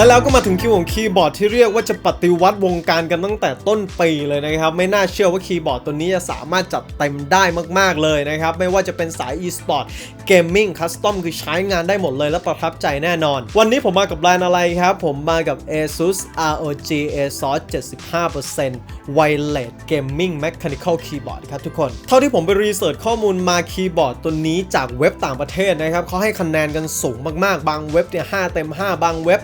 และแล้วก็มาถึงคิวของคีย์บอร์ดที่เรียกว่าจะปฏิวัติวงการกันตั้งแต่ต้นปีเลยนะครับ ไม่น่าเชื่อว่าคีย์บอร์ดตัวนี้จะสามารถจัดเต็มได้มากๆเลยนะครับ ไม่ว่าจะเป็นสาย e-sport gaming custom คือใช้งานได้หมดเลยและประทับใจแน่นอน วันนี้ผมมากับแบรนด์อะไรครับ ผมมากับ ASUS ROG ASUS 75% Wireless Gaming Mechanical Keyboard ครับทุกคน เท่าที่ผมไปรีเสิร์ชข้อมูลมาคีย์บอร์ดตัวนี้จากเว็บต่างประเทศนะครับเขาให้คะแนนกันสูงมากๆ บางเว็บเนี่ย5เต็ม 5 บางเว็บ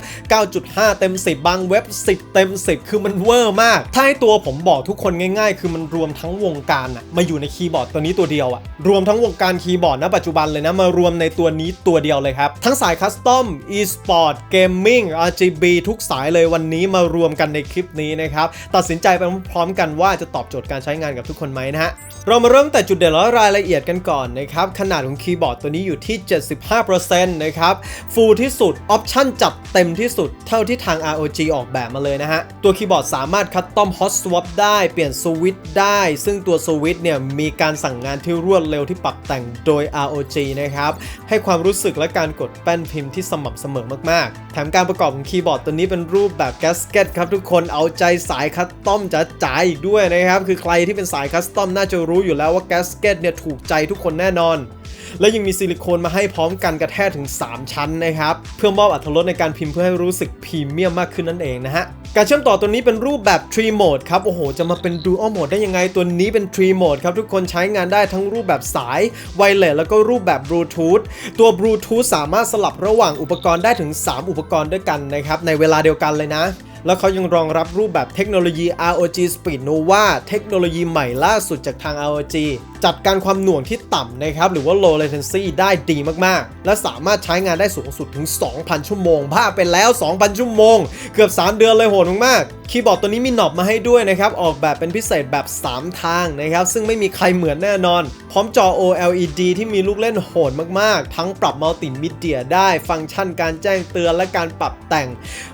9.5 เต็ม 10 บางเว็บ 10 เต็ม 10 คือมันเวอร์มาก ถ้าให้ตัวผมบอกทุกคนง่ายๆ คือมันรวมทั้งวงการอะมาอยู่ในคีย์บอร์ดตัวนี้ตัวเดียวอะรวมทั้งวงการคีย์บอร์ดณปัจจุบันเลยนะ มารวมในตัวนี้ตัวเดียวเลยครับ ทั้งสายคัสตอม e-sport gaming RGB ทุกสายเลยวันนี้มารวมกันในคลิปนี้นะครับตัดสินใจไปพร้อมกันว่าจะตอบโจทย์การใช้งานกับทุกคนไหมนะฮะเรามาเริ่มแต่จุดเด่นและรายละเอียดกันก่อนนะครับขนาดของคีย์บอร์ดตัวนี้อยู่ที่ 75%นะครับฟูลที่สุดออปชั่นจัดเต็มที่สุดเท่าที่ทาง ROG ออกแบบมาเลยนะฮะ ตัวคีย์บอร์ดสามารถคัสตอมฮอตสวอปได้เปลี่ยนสวิตช์ได้ ซึ่งตัวสวิตช์เนี่ยมีการสั่งงานที่รวดเร็วที่ปรับแต่งโดย ROG นะครับ ให้ความรู้สึกและการกดแป้นพิมพ์ที่สม่ำเสมอมากๆ แถมการประกอบของคีย์บอร์ดตัวนี้เป็นรูปแบบแกสเกตครับทุกคนเอาใจสายคัสตอมจ๋าๆอีกด้วยนะครับ คือใครที่เป็นสายคัสตอมน่าจะรู้อยู่แล้วว่าแกสเกตเนี่ยถูกใจทุกคนแน่นอน และยังมีซิลิโคนมาให้พร้อมกันกระแทกถึง 3 ชั้นนะครับ เพื่อมอบอรรถรสในการพิมพ์เพื่อให้รู้สึกพรีเมียมมากขึ้นนั่นเองนะฮะ การเชื่อมต่อตัวนี้เป็นรูปแบบ Tree Mode ครับ โอ้โห จะมาเป็น Dual Mode ได้ยังไง ตัวนี้เป็น Tree Mode ครับ ทุกคนใช้งานได้ทั้งรูปแบบสายไวเลสแล้วก็รูปแบบบลูทูธตัว Bluetooth สามารถสลับระหว่างอุปกรณ์ได้ถึง 3 อุปกรณ์ด้วยกันนะครับในเวลาเดียวกันเลยนะแล้วเขายังรองรับรูปแบบเทคโนโลยี ROG Speed Nova เทคโนโลยีใหม่ล่าสุดจากทาง ROG จัดการความหน่วงที่ต่ำนะครับหรือว่า low latency ได้ดีมากๆ และสามารถใช้งานได้สูงสุดถึง 2,000 ชั่วโมงบ้าไปแล้ว 2,000 ชั่วโมง เกือบ 3 เดือนเลยโหดมากๆคีย์บอร์ดตัวนี้มีหนอบมาให้ด้วยนะครับ ออกแบบเป็นพิเศษแบบ 3 ทางนะครับ ซึ่งไม่มีใครเหมือนแน่นอน พร้อมจอ OLED ที่มีลูกเล่นโหดมากๆ ทั้งปรับมัลติมีเดียได้ฟังก์ชันการแจ้งเตือนและการปรับแต่ง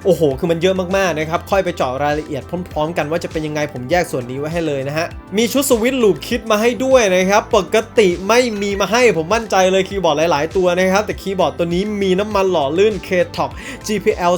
โอ้โห คือมันเยอะมากๆนะครับ ค่อยไปเจาะรายละเอียดพร้อม ๆ กันว่าจะเป็นยังไงผมแยกส่วนนี้ไว้ให้เลยนะฮะมีชุดสวิตช์ลูปคิดมาให้ด้วยนะครับ ปกติไม่มีมาให้ผมมั่นใจเลยคีย์บอร์ดหลาย ๆ ตัวนะครับ แต่คีย์บอร์ดตัวนี้มีน้ำมันหล่อลื่น K-Talk GPL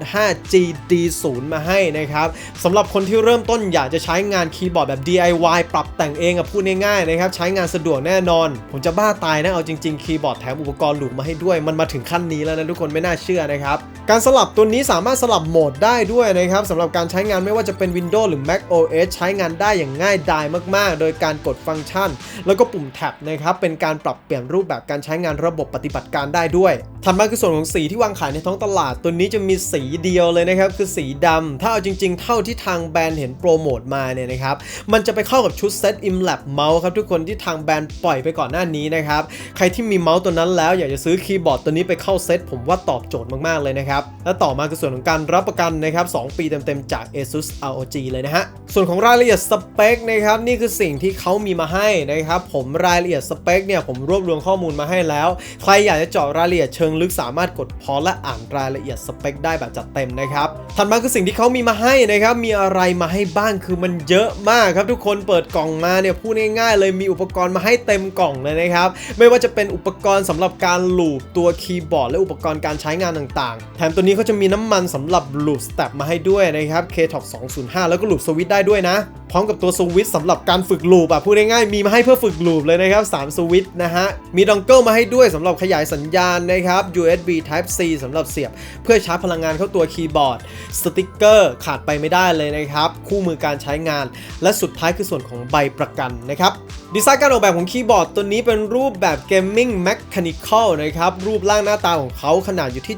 205 GD0 มาให้นะครับสำหรับคนที่เริ่มต้นอยากจะใช้งานคีย์บอร์ดแบบ DIY ปรับแต่งเองอะพูดง่าย ๆ นะครับ ใช้งานสะดวกแน่นอน ผมจะบ้าตายนะ เอาจริง ๆ คีย์บอร์ดแถมอุปกรณ์หลูปมาให้ด้วย มันมาถึงขั้นนี้แล้วนะทุกคนไม่น่าเชื่อนะครับการสลับตัวนี้สามารถสลับโหมดได้ด้วยนะครับสำหรับการใช้งานไม่ว่าจะเป็น Windows หรือ Mac OS ใช้งานได้อย่างง่ายดายมาก ๆ โดยการกดฟังก์ชันแล้วก็ปุ่มแท็บนะครับเป็นการปรับเปลี่ยนรูปแบบการใช้งานระบบปฏิบัติการได้ด้วยถัดมาคือส่วนของสีที่วางขายในท้องตลาด ตัวนี้จะมีสีเดียวเลยนะครับคือสีดำถ้าเอาจริง ๆ เท่าที่ทางแบรนด์เห็นโปรโมทมาเนี่ยนะครับมันจะไปเข้ากับชุดเซต ImLab เมาส์ครับทุกคนที่ทางแบรนด์ปล่อยไปก่อนหน้านี้นะครับใครที่มีเมาส์ตัวนั้นแล้วอยากจะซื้อคีย์บอร์ดตัวนี้ไปเข้าเซตผมว่าตอบโจทย์มากๆเลยนะครับและต่อมาคือส่วนของการรับประกันนะครับ2ปีเต็มๆจาก ASUS ROG เลยนะฮะส่วนของรายละเอียดสเปคนะครับนี่คือสิ่งที่เขามีมาให้นะครับผมรายละเอียดสเปคเนี่ยผมรวบรวมข้อมูลมาให้แล้ว ใครอยากจะเจาะรายละเอียดเชิงลึกสามารถกดพอและอ่านรายละเอียดสเปคได้แบบจัดเต็มนะครับถัดมาคือสิ่งที่เขามีมาให้นะครับมีอะไรมาให้บ้างคือมันเยอะมากครับทุกคนเปิดกล่องมาเนี่ยพูดง่ายๆเลยมีอุปกรณ์มาให้เต็มกล่องเลยนะครับไม่ว่าจะเป็นอุปกรณ์สำหรับการลูปตัวคีย์บอร์ดและอุปกรณ์การใช้งานต่างๆ แถมตัวนี้เขาจะมีน้ำมันสำหรับลูปสเต็ปมาให้ด้วยนะครับ K-Talk 205 แล้วก็ลูปสวิตช์ได้ด้วยนะ พร้อมกับตัวสวิตช์สำหรับการฝึกลูปอะพูดง่ายๆมีมาให้เพื่อฝึกลูปเลยนะครับ3สวิตช์นะฮะ มีดองเกิลมาให้ด้วยสำหรับขยายสัญญาณนะครับ USB Type C สำหรับเสียบ เพื่อชาร์จพลังงานเข้าตัวคีย์บอร์ด สติกเกอร์ขาดไปไม่ได้เลยนะครับ คู่มือการใช้งาน และสุดท้ายคือส่วนของใบประกันนะครับดีไซน์การออกแบบของคีย์บอร์ดตัวนี้เป็นรูปแบบ Gaming Mechanical นะครับ รูปร่างหน้าตาของเขาขนาดอยู่ที่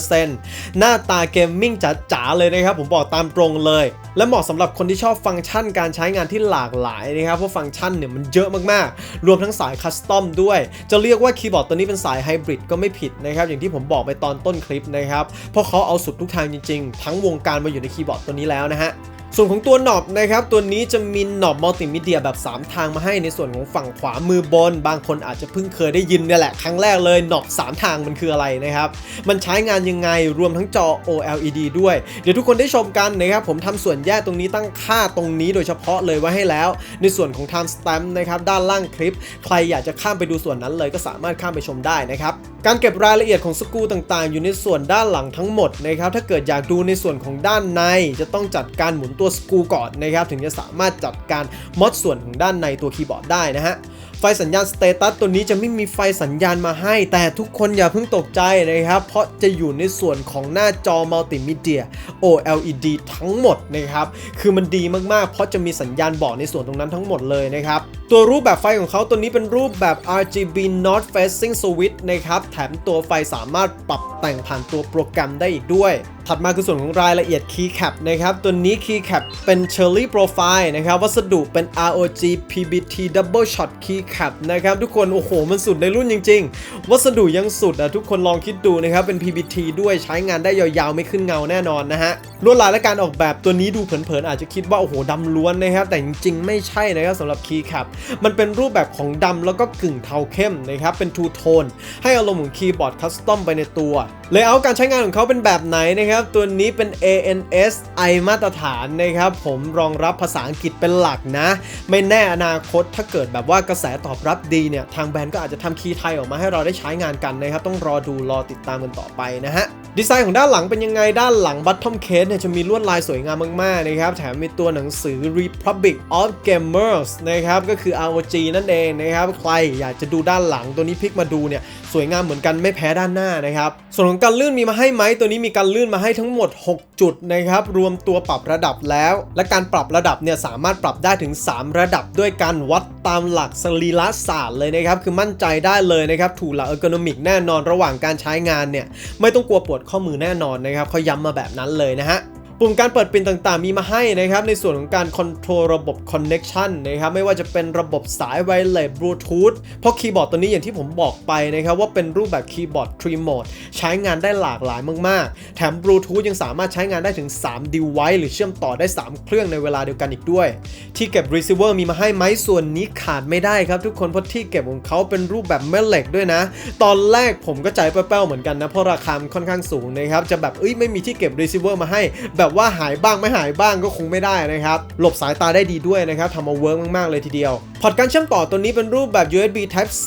75%หน้าตาเกมมิ่งจ๋าๆ เลยนะครับ ผมบอกตามตรงเลย และเหมาะสำหรับคนที่ชอบฟังก์ชันการใช้งานที่หลากหลายนะครับ เพราะฟังก์ชันเนี่ยมันเยอะมากๆ รวมทั้งสายคัสตอมด้วย จะเรียกว่าคีย์บอร์ดตัวนี้เป็นสายไฮบริดก็ไม่ผิดนะครับ อย่างที่ผมบอกไปตอนต้นคลิปนะครับ เพราะเขาเอาสุดทุกทางจริงๆ ทั้งวงการมาอยู่ในคีย์บอร์ดตัวนี้แล้วนะฮะ ส่วนของตัวหนอบนะครับตัวนี้จะมีหนอบมัลติมีเดียแบบ 3 ทางมาให้ในส่วนของฝั่งขวามือบน บางคนอาจจะเพิ่งเคยได้ยินเนี่ยแหละ ครั้งแรกเลยหนอบ 3 ทางมันคืออะไรนะครับ มันใช้งานยังไงรวมทั้งจอ OLED ด้วย เดี๋ยวทุกคนได้ชมกันนะครับผมทำส่วนแยกตรงนี้ตั้งค่าตรงนี้โดยเฉพาะเลยไว้ให้แล้ว ในส่วนของ time stamp นะครับด้านล่างคลิป ใครอยากจะข้ามไปดูส่วนนั้นเลยก็สามารถข้ามไปชมได้นะครับการเก็บรายละเอียดของสกูต่างๆ อยู่ในส่วนด้านหลังทั้งหมดนะครับถ้าเกิดอยากดูในส่วนของด้านในจะต้องจัดการหมุนตัวสกูก่อนนะครับถึงจะสามารถจัดการมอดส่วนของด้านในตัวคีย์บอร์ดได้นะฮะไฟสัญญาณสเตตัสตัวนี้จะไม่มีไฟสัญญาณมาให้ แต่ทุกคนอย่าเพิ่งตกใจนะครับ เพราะจะอยู่ในส่วนของหน้าจอมัลติมีเดีย OLED ทั้งหมดนะครับ คือมันดีมากๆ เพราะจะมีสัญญาณบอกในส่วนตรงนั้นทั้งหมดเลยนะครับ ตัวรูปแบบไฟของเขาตัวนี้เป็นรูปแบบ RGB Not Facing Switch นะครับ แถมตัวไฟสามารถปรับแต่งผ่านตัวโปรแกรมได้อีกด้วยถัดมาคือส่วนของรายละเอียด Keycap นะครับ ตัวนี้ Keycap เป็น Cherry Profile นะครับ วัสดุเป็น ROG PBT Double Shot Keycap นะครับ ทุกคน โอ้โห มันสุดในรุ่นจริง ๆ วัสดุยังสุดอะ ทุกคนลองคิดดูนะครับ เป็น PBT ด้วยใช้งานได้ยาวๆ ไม่ขึ้นเงาแน่นอนนะฮะ ลวดลายและการออกแบบตัวนี้ดูเผินๆอาจจะคิดว่าโอ้โหดำล้วนนะครับแต่จริงๆไม่ใช่นะครับสำหรับ Keycap มันเป็นรูปแบบของดำแล้วก็กึ่งเทาเข้มนะครับเป็นทูโทนให้อารมณ์ของคีย์บอร์ดคัสตอมไปในตัวเลเยอร์การใช้งานของเขาเป็นแบบไหนนะครับตัวนี้เป็น ANS I มาตรฐานนะครับผมรองรับภาษาอังกฤษเป็นหลักนะ ไม่แน่อนาคตถ้าเกิดแบบว่ากระแสตอบรับดีเนี่ยทางแบรนด์ก็อาจจะทำคีย์ไทยออกมาให้เราได้ใช้งานกันนะครับต้องรอดูรอติดตามกันต่อไปนะฮะดีไซน์ของด้านหลังเป็นยังไงด้านหลัง bottom case เนี่ยจะมีลวดลายสวยงามมาก ๆ นะครับ แถมมีตัวหนังสือ Republic of Gamers นะครับ ก็คือ ROG นั่นเองนะครับ ใครอยากจะดูด้านหลังตัวนี้พลิกมาดูเนี่ยสวยงามเหมือนกันไม่แพ้ด้านหน้านะครับ ส่วนของการลื่นมีมาให้ไหมตัวนี้มีการลื่นมาให้ทั้งหมด 6 จุดนะครับรวมตัวปรับระดับแล้ว และการปรับระดับเนี่ยสามารถปรับได้ถึง 3 ระดับด้วยการวัดตามหลักสรีระศาสตร์เลยนะครับคือมั่นใจได้เลยนะครับถูกหลักเออร์โกนอมิกแน่นอนระหว่างการใช้งานเนี่ยไม่ต้องกลัวปวดข้อมือแน่นอนนะครับเขาย้ำมาแบบนั้นเลยนะฮะ ปุ่มการเปิดปิดต่างๆ มีมาให้นะครับ ในส่วนของการคอนโทรลระบบ Connection นะครับ ไม่ว่าจะเป็นระบบสายไวเลสบลูทูธเพราะคีย์บอร์ดตัวนี้อย่างที่ผมบอกไปนะครับ ว่าเป็นรูปแบบคีย์บอร์ด3 Mode ใช้งานได้หลากหลายมากๆ แถมบลูทูธยังสามารถใช้งานได้ถึง 3 device หรือเชื่อมต่อได้ 3 เครื่องในเวลาเดียวกันอีกด้วย ที่เก็บ receiver มีมาให้ไหมส่วนนี้ขาดไม่ได้ครับทุกคนเพราะที่เก็บของเขาเป็นรูปแบบแม่เหล็กด้วยนะ ตอนแรกผมก็ใจแป้วๆเหมือนกันนะเพราะราคามันค่อนข้างสูงนะครับจะแบบเอ้ยไม่มีที่เก็บ receiver มาให้แบบว่าหายบ้างไม่หายบ้างก็คงไม่ได้นะครับ หลบสายตาได้ดีด้วยนะครับทำมาเวิร์กมาก ๆ เลยทีเดียว พอร์ตการเชื่อมต่อตัวนี้เป็นรูปแบบ USB Type C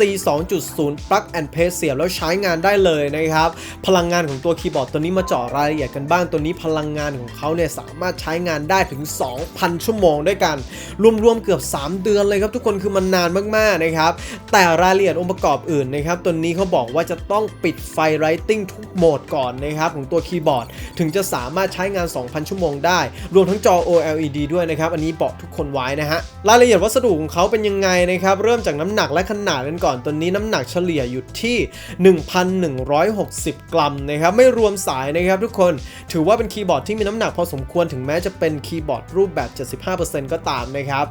2.0 plug and play เสียบแล้วใช้งานได้เลยนะครับ พลังงานของตัวคีย์บอร์ดตัวนี้มาเจาะรายละเอียดกันบ้างตัวนี้พลังงานของเขาเนี่ยสามารถใช้งานได้ถึง 2,000 ชั่วโมงด้วยกัน รวม ๆ เกือบ 3 เดือนเลยครับทุกคนคือมันนานมาก ๆ นะครับ แต่รายละเอียดองค์ประกอบอื่นนะครับตัวนี้เขาบอกว่าจะต้องปิดไฟ Writing ทุกโหมดก่อนนะครับของตัวคีย์บอร์ดถึงจะสามารถใช้งาน 2 2,000 ชั่วโมงได้ รวมทั้งจอ OLED ด้วยนะครับ อันนี้บอกทุกคนไว้นะฮะ รายละเอียดวัสดุของเขาเป็นยังไงนะครับ เริ่มจากน้ำหนักและขนาดกันก่อน ตัวนี้น้ำหนักเฉลี่ยอยู่ที่ 1,160 กรัมนะครับ ไม่รวมสายนะครับทุกคน ถือว่าเป็นคีย์บอร์ดที่มีน้ำหนักพอสมควร ถึงแม้จะเป็นคีย์บอร์ดรูปแบบ 75%ก็ตามนะครับ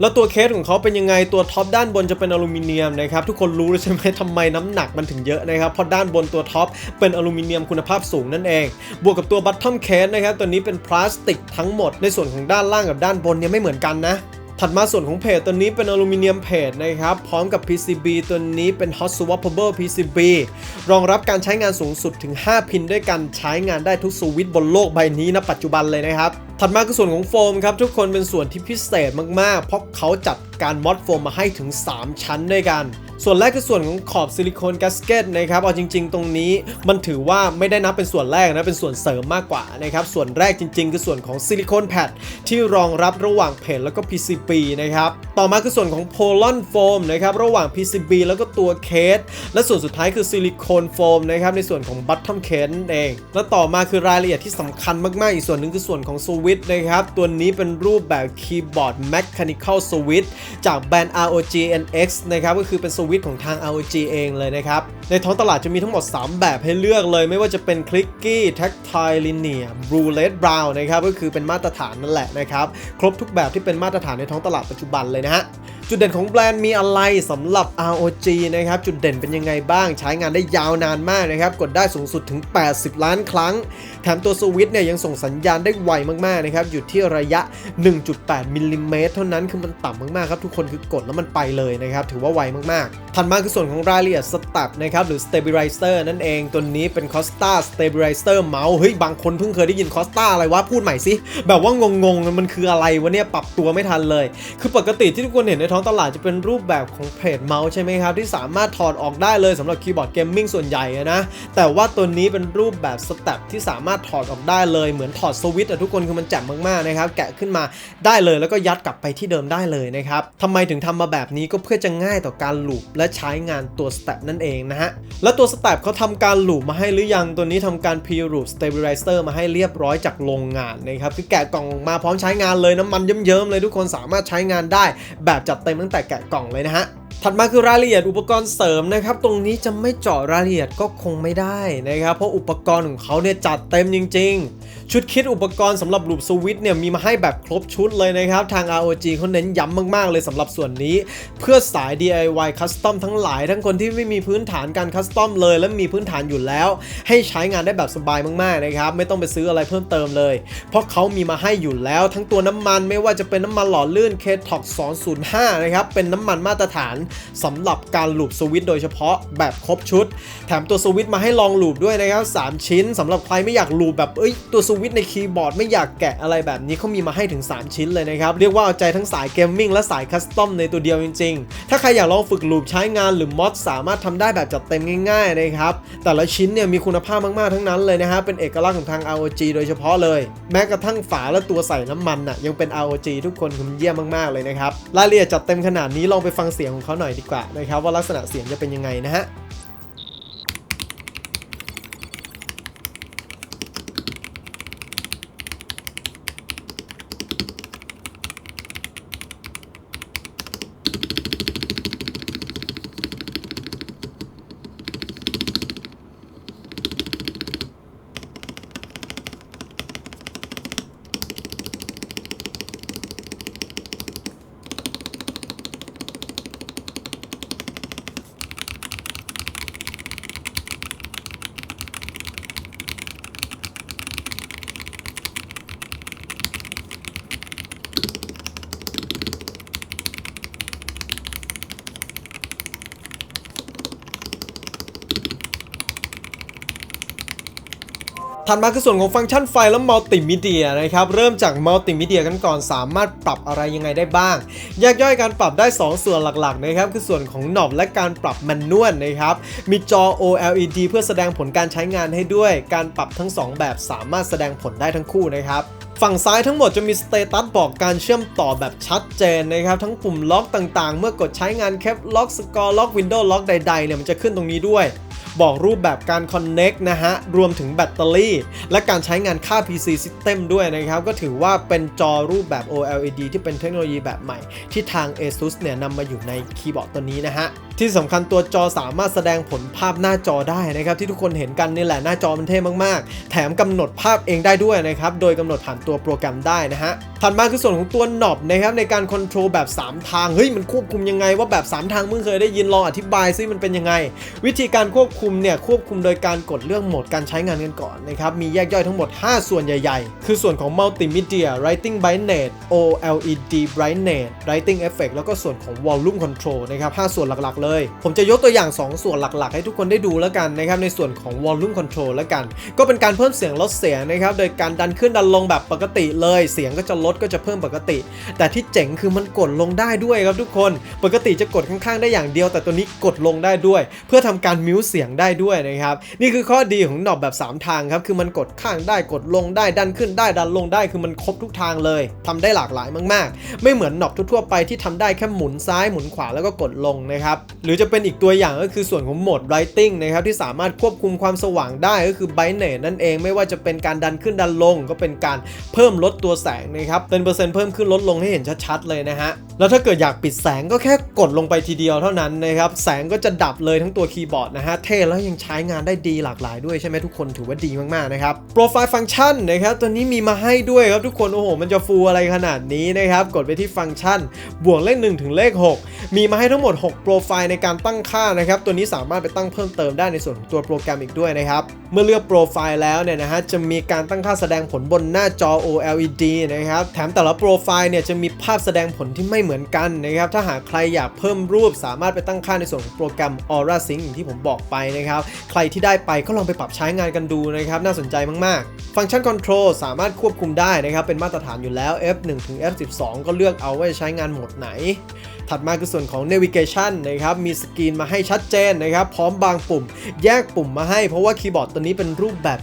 แล้วตัวเคสของเขาเป็นยังไง ตัวท็อปด้านบนจะเป็นอลูมิเนียมนะครับ ทุกคนรู้แล้วใช่ไหมทำไมน้ำหนักมันถึงเยอะนะครับ เพราะด้านบนตัวท็อปเป็นอลูมิเนียมคุณภาพสูงนั่นเอง บวกกับตัวบัตทอมเคสนะครับ ตัวนี้เป็นพลาสติกทั้งหมด ในส่วนของด้านล่างกับด้านบนเนี่ยไม่เหมือนกันนะ ถัดมาส่วนของเพจตัวนี้เป็นอลูมิเนียมเพจนะครับ พร้อมกับ PCB ตัวนี้เป็น Hot Swappable PCB รองรับการใช้งานสูงสุดถึง 5 พินด้วยกันใช้งานได้ทุกสวิตช์บนโลกใบนี้ณปัจจุบันเลยนะครับ ถัดมาคือส่วนของโฟมครับ ทุกคนเป็นส่วนที่พิเศษมาก ๆ เพราะเขาจัดการมอดโฟมมาให้ถึง 3 ชั้นด้วยกัน ส่วนแรกคือส่วนของขอบซิลิโคนแกสเกตนะครับเอาจริง ๆ ตรงนี้มันถือว่าไม่ได้นับเป็นส่วนแรกนะ เป็นส่วนเสริมมากกว่านะครับ ส่วนแรกจริง ๆ คือส่วนของซิลิโคนแพดที่รองรับระหว่างเพจแล้วก็ PCB นะครับ ต่อมาคือส่วนของโพลอนโฟมนะครับระหว่าง PCB แล้วก็ตัวเคส และส่วนสุดท้ายคือซิลิโคนโฟมนะครับในส่วนของบัตทอมเคสนั่นเอง และต่อมาคือรายละเอียดที่สำคัญมากๆ อีกส่วนหนึ่งคือส่วนของสวิวิตนะครับ ตัวนี้เป็นรูปแบบคีย์บอร์ด Mechanical Switch จากแบรนด์ ROG NX นะครับ ก็คือเป็นสวิตช์ของทาง ROG เองเลยนะครับ ในท้องตลาดจะมีทั้งหมด 3 แบบให้เลือกเลย ไม่ว่าจะเป็น Clicky Tactile Linear Blue Red Brown นะครับ ก็คือเป็นมาตรฐานนั่นแหละนะครับ ครบทุกแบบที่เป็นมาตรฐานในท้องตลาดปัจจุบันเลยนะฮะ จุดเด่นของแบรนด์มีอะไรสำหรับ ROG นะครับ จุดเด่นเป็นยังไงบ้าง ใช้งานได้ยาวนานมากนะครับ กดได้สูงสุดถึง 80 ล้านครั้ง แถมตัวสวิตช์เนี่ยยังส่งสัญญาณได้ไวมากๆนะครับ อยู่ที่ระยะ 1.8 มิลลิเมตรเท่านั้นคือมันต่ำมากๆครับ ทุกคนคือกดแล้วมันไปเลยนะครับ ถือว่าไวมากๆ ถัดมาคือส่วนของรายละเอียดสตับนะครับ หรือ stabilizer นั่นเอง ตัวนี้เป็น Costa stabilizer mouse เฮ้ยบางคนเพิ่งเคยได้ยิน Costa อะไรวะพูดใหม่สิแบบว่างงๆมันคืออะไรวะเนี่ยปรับตัวไม่ทันเลย คือปกติที่ทุกคนเห็นในท้องตลาดจะเป็นรูปแบบของเพจเมาส์ใช่ไหมครับ ที่สามารถถอดออกได้เลยสำหรับคีย์บอร์ดเกมมิ่งส่วนใหญ่นะ แต่ว่าตัวนี้เป็นรูปแบบสเต็ปที่สามารถถอดออกได้เลยเหมือนถอดสวิตช์อะทุกคนคือมันแจ่มมากๆนะครับแกะขึ้นมาได้เลยแล้วก็ยัดกลับไปที่เดิมได้เลยนะครับทำไมถึงทำมาแบบนี้ก็เพื่อจะง่ายต่อการลูปและใช้งานตัวสเต็ปนั่นเองนะฮะแล้วตัวสเต็ปเขาทำการลูปมาให้หรือยังตัวนี้ทำการ pre loop stabilizer มาให้เรียบร้อยจากโรงงานนะครับคือแกะกล่องออกมาพร้อมใช้งานเลยน้ำมันเยิ้มๆเลยทุกคนสามารถใช้งานได้แบบจัดเต็มตั้งแต่แกะกล่องเลยนะฮะถัดมาคือรายละเอียดอุปกรณ์เสริมนะครับ ตรงนี้จะไม่เจาะรายละเอียดก็คงไม่ได้นะครับ เพราะอุปกรณ์ของเขาเนี่ยจัดเต็มจริง ๆ ชุดคิดอุปกรณ์สำหรับลูปสวิตเนี่ยมีมาให้แบบครบชุดเลยนะครับ ทาง ROG เขาเน้นย้ำมาก ๆ เลยสำหรับส่วนนี้ เพื่อสาย DIY คัสตอมทั้งหลาย ทั้งคนที่ไม่มีพื้นฐานการคัสตอมเลย และมีพื้นฐานอยู่แล้ว ให้ใช้งานได้แบบสบายมาก ๆ นะครับ ไม่ต้องไปซื้ออะไรเพิ่มเติมเลย เพราะเขามีมาให้อยู่แล้ว ทั้งตัวน้ำมันไม่ว่าจะเป็นน้ำมันหล่อลื่น K-TOX 205 นะครับเป็นน้ำมันมาตรฐานสำหรับการลูปสวิตโดยเฉพาะแบบครบชุด แถมตัวสวิตมาให้ลองลูปด้วยนะครับ3ชิ้นสำหรับใครไม่อยากลูปแบบเอ้ยตัวสวิตในคีย์บอร์ดไม่อยากแกะอะไรแบบนี้เขามีมาให้ถึง 3 ชิ้นเลยนะครับ เรียกว่าเอาใจทั้งสายเกมมิ่งและสายคัสตอมในตัวเดียวจริง ๆ ถ้าใครอยากลองฝึกลูปใช้งานหรือมอดสามารถทำได้แบบจัดเต็มง่ายๆนะครับ แต่ละชิ้นเนี่ยมีคุณภาพมากๆทั้งนั้นเลยนะฮะเป็นเอกลักษณ์ของทาง ROG โดยเฉพาะเลย แม้กระทั่งฝาและตัวใส่น้ำมันน่ะยังเป็น ROG ทุกคนคุณเยี่ยมมากๆเลยนะครับรายละเอียดจัดเต็มขนาดนี้ลองไปฟังเสียงของเขาหน่อยดีกว่านะครับว่าลักษณะเสียงจะเป็นยังไงนะฮะ ถัดมาคือส่วนของฟังก์ชันไฟและมัลติมีเดียนะครับ เริ่มจากมัลติมีเดียกันก่อนสามารถปรับอะไรยังไงได้บ้าง แยกย่อยการปรับได้ 2 ส่วนหลักๆนะครับ คือส่วนของหนอบและการปรับแมนนวลนะครับ มีจอ OLED เพื่อแสดงผลการใช้งานให้ด้วย การปรับทั้ง 2 แบบสามารถแสดงผลได้ทั้งคู่นะครับฝั่งซ้ายทั้งหมดจะมีสเตตัสบอกการเชื่อมต่อแบบชัดเจนนะครับ ทั้งปุ่มล็อกต่างๆ เมื่อกดใช้งานแคปล็อกสกอร์ล็อกวินโดว์ล็อกใดๆเนี่ยมันจะขึ้นตรงนี้ด้วย บอกรูปแบบการ Connect นะฮะ รวมถึงแบตเตอรี่ และการใช้งานค่า PC System ด้วยนะครับ ก็ถือว่าเป็นจอรูปแบบ OLED ที่เป็นเทคโนโลยีแบบใหม่ ที่ทาง ASUS เนี่ยนำมาอยู่ในคีย์บอร์ดตัวนี้นะฮะ ที่สำคัญตัวจอสามารถแสดงผลภาพหน้าจอได้นะครับ ที่ทุกคนเห็นกันนี่แหละหน้าจอมันเท่มากๆ แถมกำหนดภาพเองได้ด้วยนะครับ โดยกำหนดผ่านตัวโปรแกรมได้นะฮะถัดมาคือส่วนของตัวหนอบนะครับในการคอนโทรลแบบ 3 ทางเฮ้ยมันควบคุมยังไงว่าแบบ 3 ทางมึงเคยได้ยินลองอธิบายซิมันเป็นยังไง วิธีการควบคุมเนี่ยควบคุมโดยการกดเรื่องโหมดการใช้งานกันก่อนนะครับ มีแยกย่อยทั้งหมด 5 ส่วนใหญ่ๆ คือส่วนของ Multimedia Writing Brightness OLED Brightness Writing Effect แล้วก็ส่วนของ Volume Control นะครับ 5 ส่วนหลักๆ เลย ผมจะยกตัวอย่าง 2 ส่วนหลักๆ ให้ทุกคนได้ดูแล้วกันนะครับ ในส่วนของ Volume Control แล้วกัน ก็เป็นการเพิ่มเสียงลดเสียงนะครับ โดยการดันขึ้นดันลงแบบปกติเลย เสียงก็จะลดก็จะเพิ่มปกติ แต่ที่เจ๋งคือมันกดลงได้ด้วยครับทุกคน ปกติจะกดข้างๆ ได้อย่างเดียว แต่ตัวนี้กดลงได้ด้วย เพื่อทำการมิวเสียงได้ด้วยนะครับ นี่คือข้อดีของหนอบแบบ 3 ทางครับ คือมันกดข้างได้กดลงได้ดันขึ้นได้ดันลงได้คือมันครบทุกทางเลยทำได้หลากหลายมาก ๆ ไม่เหมือนหนอบทั่วๆไปที่ทำได้แค่หมุนซ้ายหมุนขวาแล้วก็กดลงนะครับ หรือจะเป็นอีกตัวอย่างก็คือส่วนของโหมด Lighting นะครับที่สามารถควบคุมความสว่างได้ก็คือ Brightness นั่นเองไม่ว่าจะเป็นการดันขึ้นดันลง ก็เป็นการเพิ่มลดตัวแสงนะครับเป็นเปอร์เซ็นต์เพิ่มขึ้นลดลงให้เห็นชัดๆเลยนะฮะแล้วถ้าเกิดอยากปิดแสงก็แค่กดลงไปทีเดียวเท่านั้นนะครับแสงก็จะดับเลยทั้งตัวคีย์บอร์ดนะฮะเท่แล้วยังใช้งานได้ดีหลากหลายด้วยใช่ไหมทุกคนถือว่าดีมากๆนะครับโปรไฟล์ฟังก์ชันนะครับตัวนี้มีมาให้ด้วยครับทุกคนโอ้โหมันจะฟูอะไรขนาดนี้นะครับกดไปที่ฟังก์ชัน บวกเลข1ถึงเลข 6 มีมาให้ทั้งหมด 6 โปรไฟล์ในการตั้งค่านะครับ ตัวนี้สามารถไปตั้งเพิ่มเติมได้ในส่วนของตัวโปรแกรมอีกด้วยนะครับ เมื่อเลือกโปรไฟล์แล้วเนี่ยนะฮะ จะมีการตั้งค่าแสดงผลบนหน้าจอ OLED นะครับ แถมแต่ละโปรไฟล์เนี่ยจะมีภาพแสดงผลที่ไม่เหมือนกันนะครับ ถ้าหากใครอยากเพิ่มรูป สามารถไปตั้งค่าในส่วนของโปรแกรม Aura Sync อย่างที่ผมบอกไปนะครับ ใครที่ได้ไปก็ลองไปปรับใช้งานกันดูนะครับ น่าสนใจมากๆ ฟังก์ชัน Control สามารถควบคุมได้นะครับ เป็นมาตรฐานอยู่แล้ว F1 ถึง F12 ก็เลือกเอาว่าจะใช้งานโหมดไหน ถัดมาคือส่วนของ navigation นะครับ มีสกรีนมาให้ชัดเจนนะครับ พร้อมบางปุ่ม แยกปุ่มมาให้ เพราะว่าคีย์บอร์ดตัวนี้เป็นรูปแบบ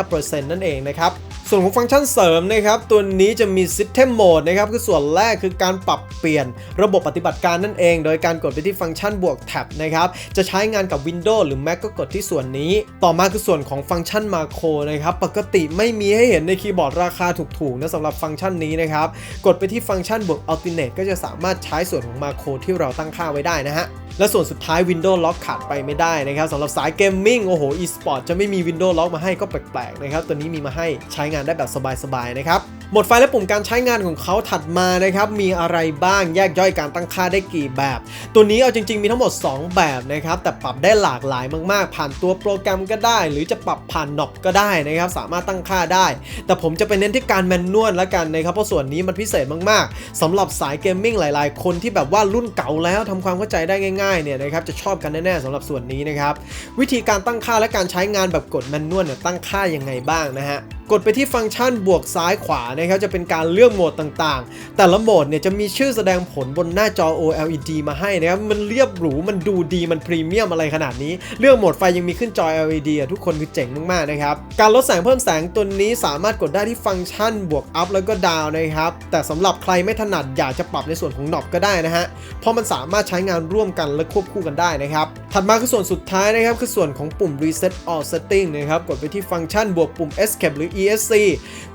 75%นั่นเองนะครับ ส่วนของฟังก์ชันเสริมนะครับ ตัวนี้จะมี System Mode นะครับ คือส่วนแรกคือการปรับเปลี่ยนระบบปฏิบัติการนั่นเอง โดยการกดไปที่ฟังก์ชันบวกแท็บนะครับ จะใช้งานกับ Windows หรือ Mac ก็กดที่ส่วนนี้ ต่อมาคือส่วนของฟังก์ชันมาโครนะครับ ปกติไม่มีให้เห็นในคีย์บอร์ดราคาถูกๆนะสำหรับฟังก์ชันนี้นะครับ กดไปที่ฟังก์ชันบวก Alternate ก็จะสามารถใช้ส่วนของมาโครที่เราตั้งค่าไว้ได้นะฮะและส่วนสุดท้าย Windows Lock ขาดไปไม่ได้นะครับสำหรับสายเกมมิ่งโอ้โห e-sport จะไม่มี Windows Lock มาให้ก็แปลกๆนะครับตัวนี้มีมาให้ใช้งานได้แบบสบายๆนะครับ หมดไฟและปุ่มการใช้งานของเขาถัดมานะครับมีอะไรบ้างแยกย่อยการตั้งค่าได้กี่แบบ ตัวนี้เอาจริง ๆ มีทั้งหมด 2 แบบนะครับแต่ปรับได้หลากหลายมาก ๆ ผ่านตัวโปรแกรมก็ได้ หรือจะปรับผ่านน็อบก็ได้นะครับสามารถตั้งค่าได้ แต่ผมจะไปเน้นที่การแมนนวลละกันนะครับเพราะส่วนนี้มันพิเศษมาก ๆสำหรับสายเกมมิ่งหลาย ๆ คนที่แบบว่ารุ่นเก่าแล้วทำความเข้าใจได้ง่าย ๆ เนี่ยนะครับจะชอบกันแน่ ๆสำหรับส่วนนี้นะครับวิธีการตั้งค่าและการใช้งานแบบกดแมนนวลเนี่ยตั้งค่ายังไงบ้างนะฮะกดไปที่ฟังก์ชันบวกซ้ายขวานะครับจะเป็นการเลือกโหมดต่างๆ แต่ละโหมดเนี่ยจะมีชื่อแสดงผลบนหน้าจอ OLED มาให้นะครับมันเรียบหรูมันดูดีมันพรีเมียมอะไรขนาดนี้ เรื่องโหมดไฟยังมีขึ้นจอ LED อะทุกคนคือเจ๋งมากๆนะครับการลดแสงเพิ่มแสงตัวนี้สามารถกดได้ที่ฟังก์ชันบวกอัพแล้วก็ดาวนะครับแต่สำหรับใครไม่ถนัดอยากจะปรับในส่วนของหนอบก็ได้นะฮะเพราะมันสามารถใช้งานร่วมกันและควบคู่กันได้นะครับถัดมาคือส่วนสุดท้ายนะครับคือส่วนของปุ่ม reset all setting นะครับกดไปที่ฟังก์ชันบวกปุ่ม escape หรือ ESC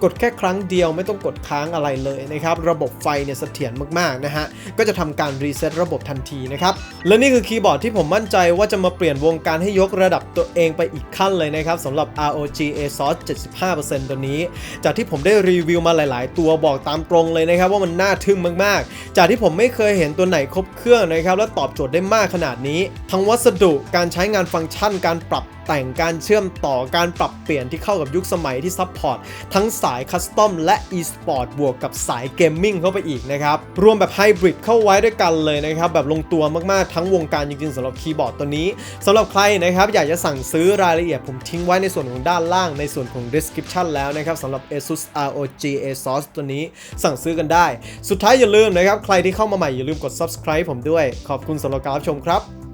กดแค่ครั้งเดียวไม่ต้องกดค้างอะไรเลยนะครับ ระบบไฟเนี่ยเสถียรมากๆนะฮะ ก็จะทำการรีเซ็ตระบบทันทีนะครับ และนี่คือคีย์บอร์ดที่ผมมั่นใจว่าจะมาเปลี่ยนวงการให้ยกระดับตัวเองไปอีกขั้นเลยนะครับสำหรับ ROG ASUS 75%ตัวนี้ จากที่ผมได้รีวิวมาหลาย ๆ ตัวบอกตามตรงเลยนะครับว่ามันน่าทึ่งมาก ๆ จากที่ผมไม่เคยเห็นตัวไหนครบเครื่องนะครับและตอบโจทย์ได้มากขนาดนี้ ทั้งวัสดุการใช้งานฟังก์ชันการปรับ แต่งการเชื่อมต่อการปรับเปลี่ยนที่เข้ากับยุคสมัยที่ซัพพอร์ตทั้งสายคัสตอมและ e-sport บวกกับสายเกมมิ่งเข้าไปอีกนะครับ รวมแบบไฮบริดเข้าไว้ด้วยกันเลยนะครับ แบบลงตัวมากๆทั้งวงการจริงๆสำหรับคีย์บอร์ดตัวนี้สำหรับใครนะครับอยากจะสั่งซื้อรายละเอียดผมทิ้งไว้ในส่วนของด้านล่างในส่วนของ description แล้วนะครับสำหรับ ASUS ROG ASUS ตัวนี้สั่งซื้อกันได้ สุดท้ายอย่าลืมนะครับใครที่เข้ามาใหม่อย่าลืมกด subscribe ผมด้วย ขอบคุณสำหรับการรับชมครับ